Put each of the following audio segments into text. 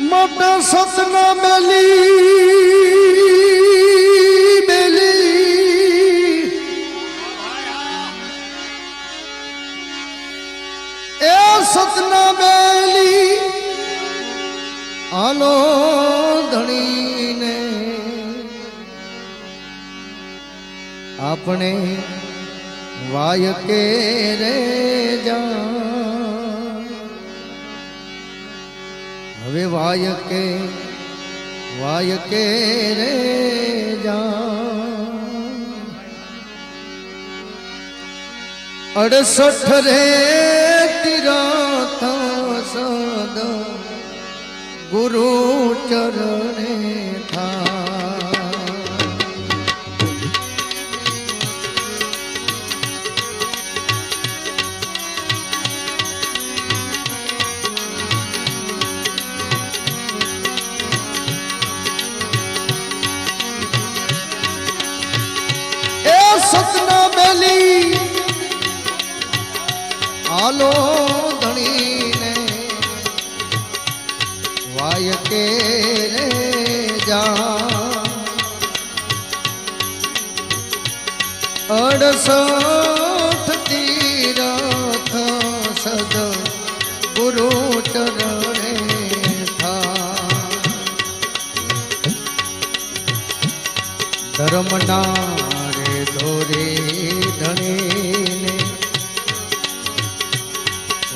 મોટા સપના મેલી બેલી એ સતના બેલી આલો ધણીને આપણે વાય કે રે જા હવે વાય કે વાય કે રે જા અડસઠ રે તીરથ સદ ગુરુ ચરણે થા હાલો ધણીને વાય કે રે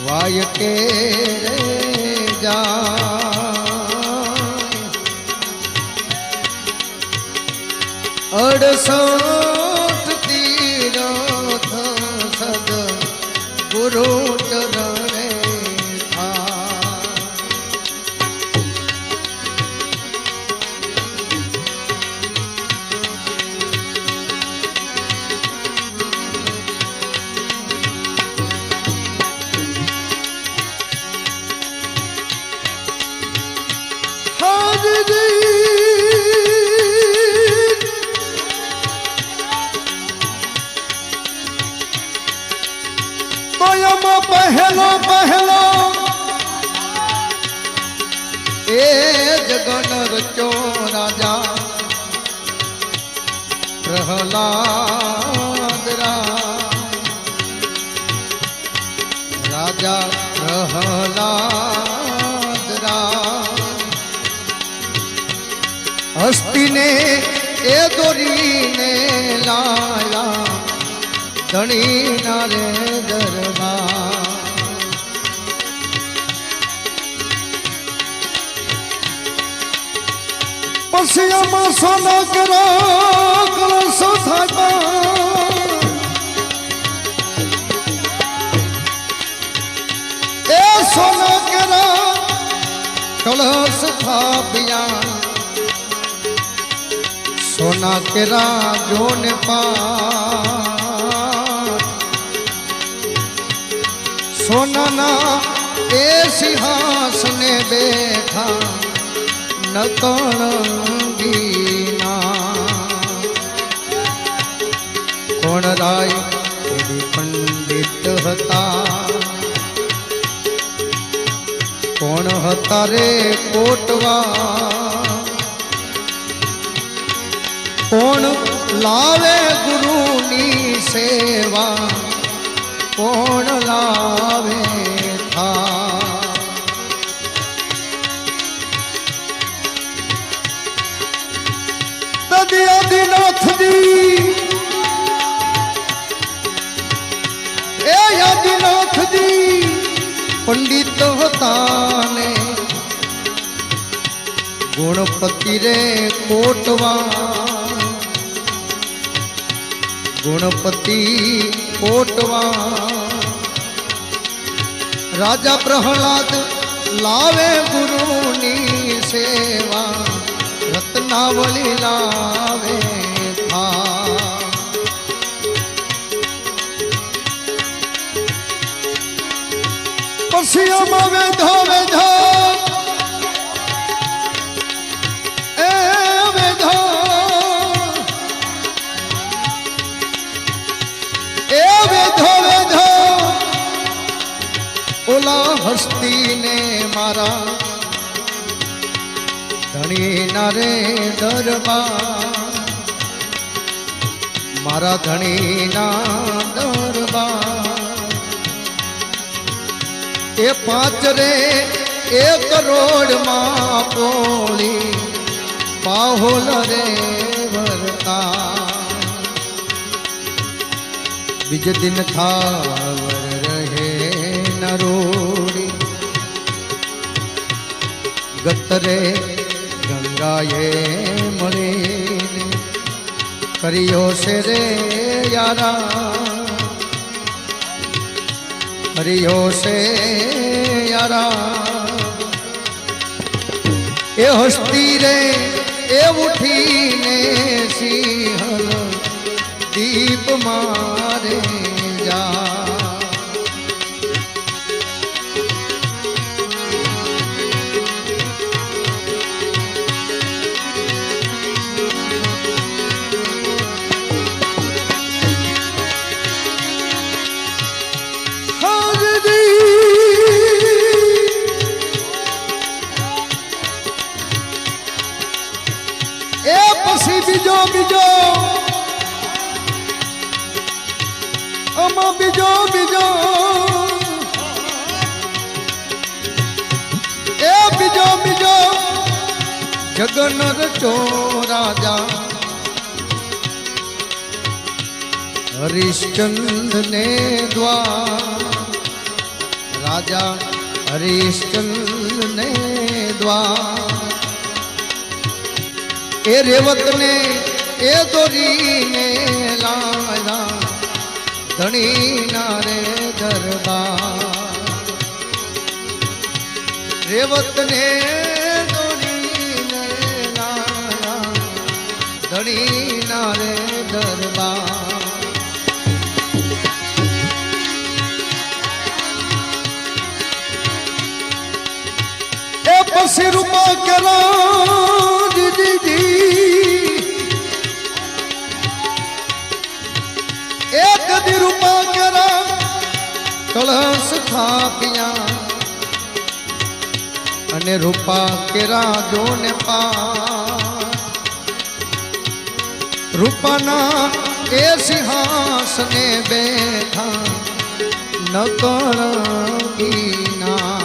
વાય કે જાય અડસઠ તીરથ સદ ગુરુ ચરણે તોયમાં પહેલો પહેલો એ જગન રચો રાજા પ્રહલાદ. રાજા પ્રહલાદ. હસ્તીને એ દોરીને લાયા ધણી ના રે પછી આમાં સોના કરો કલશો થાતા એ સોના કરો કલશ થાપ્યા સોના કેરા જોને પા સોનાના એ સિંહાસને બેઠા. નકળંગીના કોણ રાય? પંડિત હતા. કોણ હતા કોટવા? કોણ લાવે ગુરુની સેવા? કોણ લાવે થા પંડિત હતા ને ગુણપતિ રે કોટવા ગુણપતિ કોટવા રાજા પ્રહલાદ લાવે ગુરુની સેવા, રત્નાવલી લાવે. આમાં વેધો વેધો એ વેધો એ વેધો વેધો ઓલા હસ્તીને મારા ધણી ના રે દરબાર. મારા ધણી ના એ પાંચ રે, એક કરોડમાં પોળી પાહોલ રે વરતા બીજ દિન થાવર રહે નરોડી. ગતરે ગંગાએ મળીને. કર્યો છે રે યારા કર્યો છે યારા. એ હસ્તી રે એ ઉઠીને સિંહ દીપ આમાં બીજો બીજો. એ બીજો બીજો. જગન રચો રાજા હરિશ્ચંદ ને દ્વાર. રાજા હરિશ્ચંદ ને દ્વાર. એ રેવત ને એ દોરીને ધણી ના રે દરબાર. રેવત ને કળશ થાપ્યા. અને રૂપા કેરા જોને પા રૂપાના એ સિંહાસને બેઠા ન ગીના